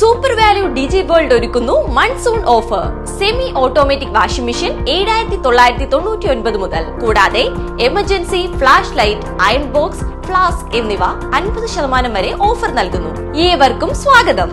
Super value ഡിജി world ഒരുക്കുന്നു monsoon offer semi automatic washing machine ഏഴായിരത്തി തൊള്ളായിരത്തി തൊണ്ണൂറ്റി ഒൻപത് മുതൽ. കൂടാതെ emergency flash light iron box flask എന്നിവ അൻപത് ശതമാനം വരെ ഓഫർ നൽകുന്നു. ഏവർക്കും സ്വാഗതം.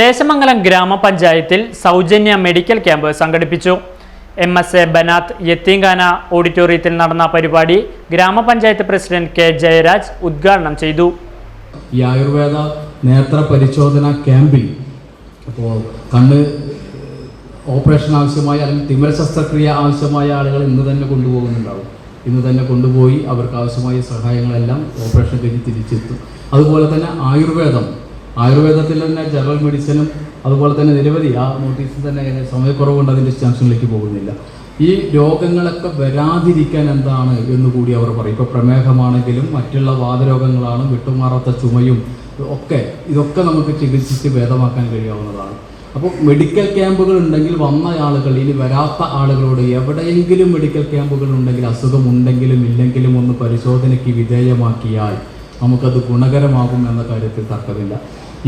ദേശമംഗലം ഗ്രാമപഞ്ചായത്തിൽ സൗജന്യ മെഡിക്കൽ ക്യാമ്പ് സംഘടിപ്പിച്ചു. M S A Banath Yatheemkhana ഓഡിറ്റോറിയത്തിൽ നടന്ന പരിപാടി ഗ്രാമപഞ്ചായത്ത് പ്രസിഡന്റ് കെ ജയരാജ് ഉദ്ഘാടനം ചെയ്തു. ഈ ആയുർവേദ നേത്ര പരിശോധന ക്യാമ്പിൽ അപ്പോൾ കണ്ണ് ഓപ്പറേഷൻ ആവശ്യമായ അല്ലെങ്കിൽ തിമിര ശസ്ത്രക്രിയ ആവശ്യമായ ആളുകൾ ഇന്ന് തന്നെ കൊണ്ടുപോകുന്നുണ്ടാവും. ഇന്ന് തന്നെ കൊണ്ടുപോയി അവർക്ക് ആവശ്യമായ സഹായങ്ങളെല്ലാം ഓപ്പറേഷൻ കഴിഞ്ഞ് തിരിച്ചെത്തും. അതുപോലെ തന്നെ ആയുർവേദം. ആയുർവേദത്തിൽ തന്നെ ജനറൽ മെഡിസിനും അതുപോലെ തന്നെ നിരവധി ആ നോട്ടീസിൽ തന്നെ സമയക്കുറവുകൊണ്ട് അതിന്റെ ചാൻസിലേക്ക് പോകുന്നില്ല. ഈ രോഗങ്ങളൊക്കെ വരാതിരിക്കാൻ എന്താണ് എന്ന് കൂടി അവർ പറയും. ഇപ്പോൾ പ്രമേഹമാണെങ്കിലും മറ്റുള്ള വാതരോഗങ്ങളാണ് വിട്ടുമാറാത്ത ചുമയും ഒക്കെ ഇതൊക്കെ നമുക്ക് ചികിത്സിച്ച് ഭേദമാക്കാൻ കഴിയാവുന്നതാണ്. അപ്പോൾ മെഡിക്കൽ ക്യാമ്പുകൾ ഉണ്ടെങ്കിൽ വന്ന ആളുകൾ ഇനി വരാത്ത ആളുകളോട് എവിടെയെങ്കിലും മെഡിക്കൽ ക്യാമ്പുകൾ ഉണ്ടെങ്കിൽ അസുഖം ഉണ്ടെങ്കിലും ഇല്ലെങ്കിലും ഒന്ന് പരിശോധനയ്ക്ക് വിധേയമാക്കിയാൽ നമുക്കത് ഗുണകരമാകും എന്ന കാര്യത്തിൽ തർക്കമില്ല.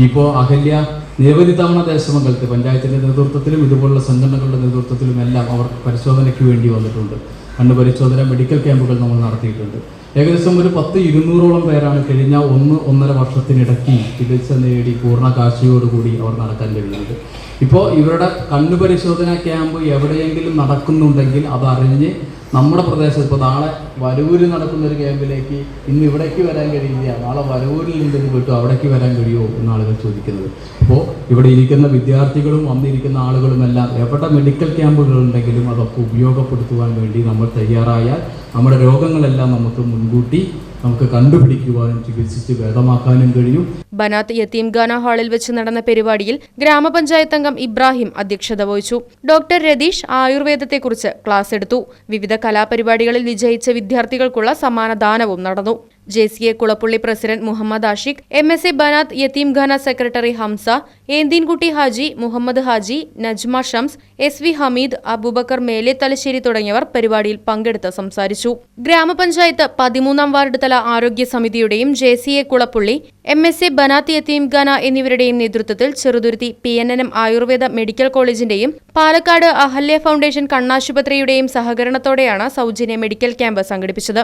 ഇപ്പോൾ അഹല്യ നിരവധി തവണ ദേശമംഗലത്ത് പഞ്ചായത്തിന്റെ നേതൃത്വത്തിലും ഇതുപോലുള്ള സംഘടനകളുടെ നേതൃത്വത്തിലും എല്ലാം അവർ പരിശോധനയ്ക്ക് വേണ്ടി വന്നിട്ടുണ്ട്. കണ്ണു പരിശോധന മെഡിക്കൽ ക്യാമ്പുകൾ നമ്മൾ നടത്തിയിട്ടുണ്ട്. ഏകദേശം ഒരു പത്ത് ഇരുന്നൂറോളം പേരാണ് കഴിഞ്ഞ ഒന്ന് ഒന്നര വർഷത്തിനിടയ്ക്ക് ചികിത്സ നേടി പൂർണ കാശിയോടുകൂടി അവർ നടക്കാൻ കഴിയുന്നത് ഇപ്പോൾ ഇവരുടെ കണ്ണു പരിശോധന ക്യാമ്പ് എവിടെയെങ്കിലും നടക്കുന്നുണ്ടെങ്കിൽ അതറിഞ്ഞ് നമ്മുടെ പ്രദേശത്ത് ഇപ്പോൾ നാളെ വരൂരിൽ നടക്കുന്ന ഒരു ക്യാമ്പിലേക്ക് ഇന്ന് ഇവിടേക്ക് വരാൻ കഴിയില്ല. നാളെ വരൂരിൽ നിന്നത് വിട്ടു അവിടേക്ക് വരാൻ കഴിയുമോ എന്ന് ആളുകൾ ചോദിക്കുന്നത്. അപ്പോൾ ഇവിടെ ഇരിക്കുന്ന വിദ്യാർത്ഥികളും വന്നിരിക്കുന്ന ആളുകളുമെല്ലാം എവിടെ മെഡിക്കൽ ക്യാമ്പുകൾ ഉണ്ടെങ്കിലും അതൊക്കെ ഉപയോഗപ്പെടുത്തുവാൻ വേണ്ടി നമ്മൾ തയ്യാറായാൽ നമ്മുടെ രോഗങ്ങളെല്ലാം നമുക്ക് മുൻകൂട്ടി നമുക്ക് കണ്ടുപിടിക്കുവാനും ചികിത്സിച്ച് ഭേദമാക്കാനും കഴിയും. ബനാത്ത് യത്തീംഖാന ഹാളിൽ വെച്ച് നടന്ന പരിപാടിയിൽ ഗ്രാമപഞ്ചായത്ത് അംഗം ഇബ്രാഹിം അധ്യക്ഷത വഹിച്ചു. ഡോക്ടർ രതീഷ് ആയുർവേദത്തെക്കുറിച്ച് ക്ലാസ് എടുത്തു. വിവിധ കലാപരിപാടികളിൽ വിജയിച്ച വിദ്യാർത്ഥികൾക്കുള്ള സമ്മാനദാനവും നടന്നു. J C A Kulappully president Muhammed Ashiq M S A Banath Yatheemkhana secretary Hamza ഏന്തീൻകുട്ടി Haji Muhammad Haji Najma Shams S V Hameed Abubakar മേലെ തലശ്ശേരി തുടങ്ങിയവർ പരിപാടിയിൽ പങ്കെടുത്ത് സംസാരിച്ചു. ഗ്രാമപഞ്ചായത്ത് പതിമൂന്നാം വാർഡ് തല ആരോഗ്യ സമിതിയുടെയും J C A Kulappully M S A Banath Yatheemkhana എന്നിവരുടെയും നേതൃത്വത്തിൽ Cheruthuruthy P N N M Ayurveda medical കോളേജിന്റെയും Palakkad Ahalya foundation കണ്ണാശുപത്രിയുടെയും സഹകരണത്തോടെയാണ് സൗജന്യ മെഡിക്കൽ ക്യാമ്പ് സംഘടിപ്പിച്ചത്.